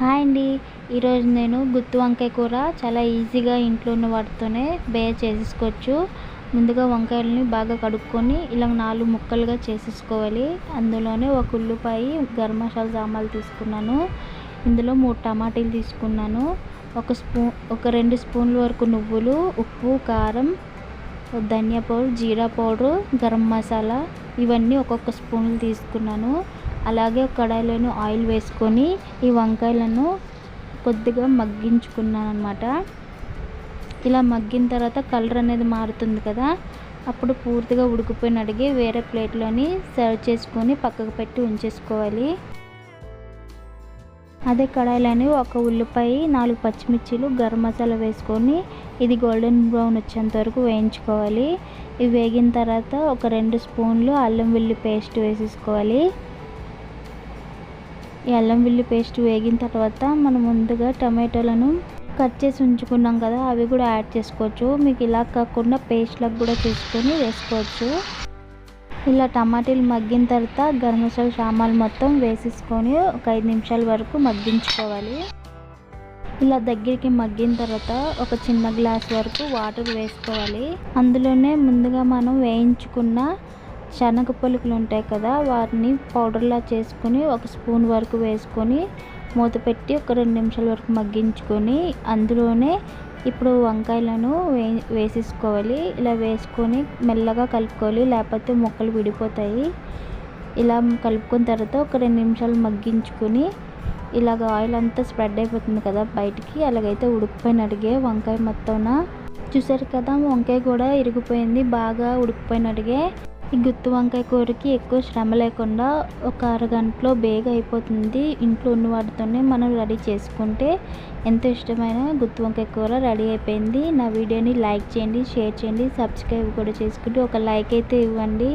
Hi అండి. ఈరోజు నేను గుత్తి వంకాయ కూర చాలా ఈజీగా ఇంట్లో ఉన్న వాటితోనే బేర్ చేసేసుకోవచ్చు. ముందుగా వంకాయలని బాగా కడుక్కొని ఇలా నాలుగు ముక్కలుగా చేసేసుకోవాలి. అందులోనే ఒక ఉల్లిపాయ గరం మసాలా సామాన్లు తీసుకున్నాను. ఇందులో మూడు టమాటీలు తీసుకున్నాను. ఒక స్పూన్ ఒక రెండు స్పూన్ల వరకు నువ్వులు ఉప్పు కారం ధనియా పౌడర్ జీరా పౌడర్ గరం మసాలా ఇవన్నీ ఒక్కొక్క స్పూన్లు తీసుకున్నాను. అలాగే కడాయిలోని ఆయిల్ వేసుకొని ఈ వంకాయలను కొద్దిగా మగ్గించుకున్నాను అనమాట ఇలా మగ్గిన తర్వాత కలర్ అనేది మారుతుంది కదా. అప్పుడు పూర్తిగా ఉడికిపోయిన అడిగి వేరే ప్లేట్లోని సర్వ్ చేసుకొని పక్కకు పెట్టి ఉంచేసుకోవాలి. అదే కడాయిలోని ఒక ఉల్లిపాయ నాలుగు పచ్చిమిర్చిలు గరం మసాలా వేసుకొని ఇది గోల్డెన్ బ్రౌన్ వచ్చేంత వరకు వేయించుకోవాలి. ఇవి వేగిన తర్వాత ఒక రెండు స్పూన్లు అల్లం వెల్లి పేస్ట్ వేసేసుకోవాలి. ఈ అల్లం వెల్లి పేస్ట్ వేగిన తర్వాత మనం ముందుగా టమాటోలను కట్ చేసి ఉంచుకున్నాం కదా అవి కూడా యాడ్ చేసుకోవచ్చు. మీకు ఇలా కాకుండా పేస్ట్లకు కూడా చేసుకొని వేసుకోవచ్చు. ఇలా టమాటీలు మగ్గిన తర్వాత గరం మసాలా సామాన్లు మొత్తం వేసేసుకొని ఒక ఐదు నిమిషాల వరకు మగ్గించుకోవాలి. ఇలా దగ్గరికి మగ్గిన తర్వాత ఒక చిన్న గ్లాస్ వరకు వాటర్ వేసుకోవాలి. అందులోనే ముందుగా మనం వేయించుకున్న శనగ పలుకులు ఉంటాయి కదా వాటిని పౌడర్లా చేసుకొని ఒక స్పూన్ వరకు వేసుకొని మూత పెట్టి ఒక రెండు నిమిషాల వరకు మగ్గించుకొని అందులోనే ఇప్పుడు వంకాయలను వే వేసేసుకోవాలి. ఇలా వేసుకొని మెల్లగా కలుపుకోవాలి. లేకపోతే ముక్కలు విడిపోతాయి. ఇలా కలుపుకున్న తర్వాత ఒక రెండు నిమిషాలు మగ్గించుకొని ఇలాగ ఆయిల్ అంతా స్ప్రెడ్ అయిపోతుంది కదా బయటికి అలాగైతే ఉడికిపోయిన అడిగే వంకాయ మొత్తం చూసారు కదా వంకాయ కూడా ఇరిగిపోయింది బాగా ఉడికిపోయిన అడిగే. ఈ గుత్తి వంకాయ కూరకి ఎక్కువ శ్రమ లేకుండా ఒక అరగంటలో బేగ అయిపోతుంది. ఇంట్లో ఉన్న వాటితోనే మనం రెడీ చేసుకుంటే ఎంతో ఇష్టమైన గుత్తి వంకాయ కూర రెడీ అయిపోయింది. నా వీడియోని లైక్ చేయండి షేర్ చేయండి సబ్స్క్రైబ్ కూడా చేసుకుంటే ఒక లైక్ అయితే ఇవ్వండి.